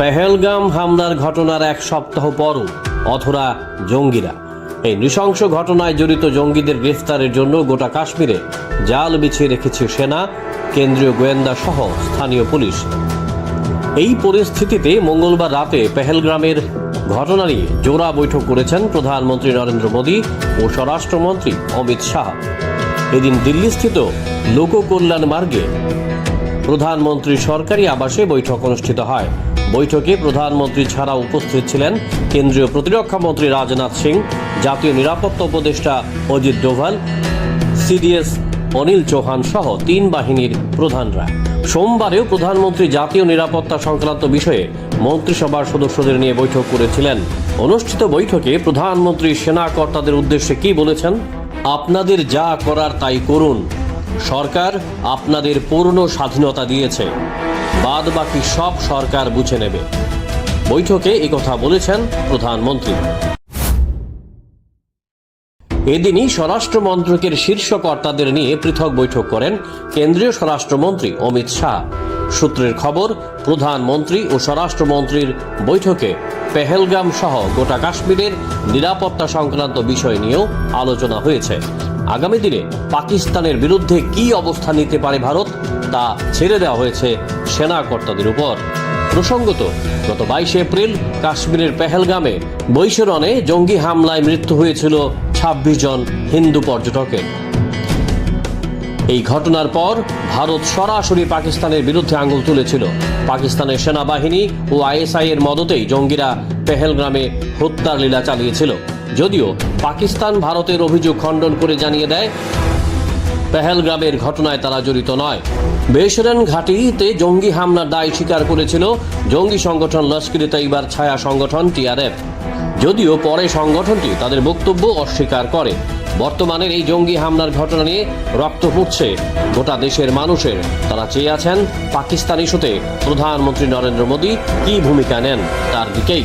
পেহেলগাম হামলার ঘটনার এক সপ্তাহ পরও অথরা জঙ্গিরা। এই নৃশংস ঘটনায় জড়িত জঙ্গিদের গ্রেফতারের জন্য গোটা কাশ্মীরে জাল বিছিয়ে রেখেছে সেনা, কেন্দ্রীয় গোয়েন্দা সহ স্থানীয় পুলিশ। এই পরিস্থিতিতে মঙ্গলবার রাতে পেহেলগ্রামের ঘটনা নিয়ে জোড়া বৈঠক করেছেন প্রধানমন্ত্রী নরেন্দ্র মোদী ও স্বরাষ্ট্রমন্ত্রী অমিত শাহ। এদিন দিল্লিস্থিত লোককল্যাণ মার্গে প্রধানমন্ত্রীর সরকারি আবাসে বৈঠক অনুষ্ঠিত হয়। বৈঠকে প্রধানমন্ত্রী ছাড়া উপস্থিত ছিলেন কেন্দ্রীয় প্রতিরক্ষা মন্ত্রী রাজনাথ সিং, জাতীয় নিরাপত্তা উপদেষ্টা অজিত ডোভাল, সিডিএস অনিল চৌহান সহ তিন বাহিনীর প্রধানরা। সোমবারেও প্রধানমন্ত্রী জাতীয় নিরাপত্তা সংক্রান্ত বিষয়ে মন্ত্রিসভার সদস্যদের নিয়ে বৈঠক করেছিলেন। অনুষ্ঠিত বৈঠকে প্রধানমন্ত্রী সেনা কর্তাদের উদ্দেশ্যে কি বলেছেন? আপনাদের যা করার তাই করুন। সরকার আপনাদের পূর্ণ স্বাধীনতা দিয়েছে। বাদ বাকি সব সরকার বুঝে নেবে। বৈঠকে একথা বলেছেন প্রধানমন্ত্রী। এদিনই স্বরাষ্ট্র মন্ত্রকের শীর্ষ কর্তাদের নিয়ে পৃথক বৈঠক করেন কেন্দ্রীয় স্বরাষ্ট্রমন্ত্রী অমিত শাহ। সূত্রের খবর, প্রধানমন্ত্রী ও স্বরাষ্ট্রমন্ত্রীর বৈঠকে পেহেলগাম সহ গোটা কাশ্মীরের নিরাপত্তা সংক্রান্ত বিষয় নিয়েও আলোচনা হয়েছে। আগামী দিনে পাকিস্তানের বিরুদ্ধে কি অবস্থান নিতে পারে ভারত, তা ছেড়ে দেওয়া হয়েছে সেনা কর্তাদের উপর। প্রসঙ্গত, গত বাইশে এপ্রিল কাশ্মীরের পেহেলগামে বৈশরণে জঙ্গি হামলায় মৃত্যু হয়েছিল ছাব্বিশ জন হিন্দু পর্যটকের। এই ঘটনার পর ভারত সরাসরি পাকিস্তানের বিরুদ্ধে আঙুল তুলেছিল। পাকিস্তানের সেনাবাহিনী ও আইএসআই এর মদতেই জঙ্গিরা পেহেলগ্রামে হত্যার লীলা চালিয়েছিল। যদিও পাকিস্তান ভারতের অভিযোগ খণ্ডন করে জানিয়ে দেয়, পেহেলগ্রামের ঘটনায় তারা জড়িত নয়। বেসরেন ঘাটিতে জঙ্গি হামলার দায় স্বীকার করেছিল জঙ্গি সংগঠন লস্করি তৈবার ছায়া সংগঠন টিআরএফ যদিও পরে সংগঠনটি তাদের বক্তব্য অস্বীকার করে। বর্তমানের এই জঙ্গি হামলার ঘটনা নিয়ে রক্ত পড়ছে গোটা দেশের মানুষের তারা চেয়ে আছেন পাকিস্তান ইস্যুতে প্রধানমন্ত্রী নরেন্দ্র মোদী কী ভূমিকা নেন, তার দিকেই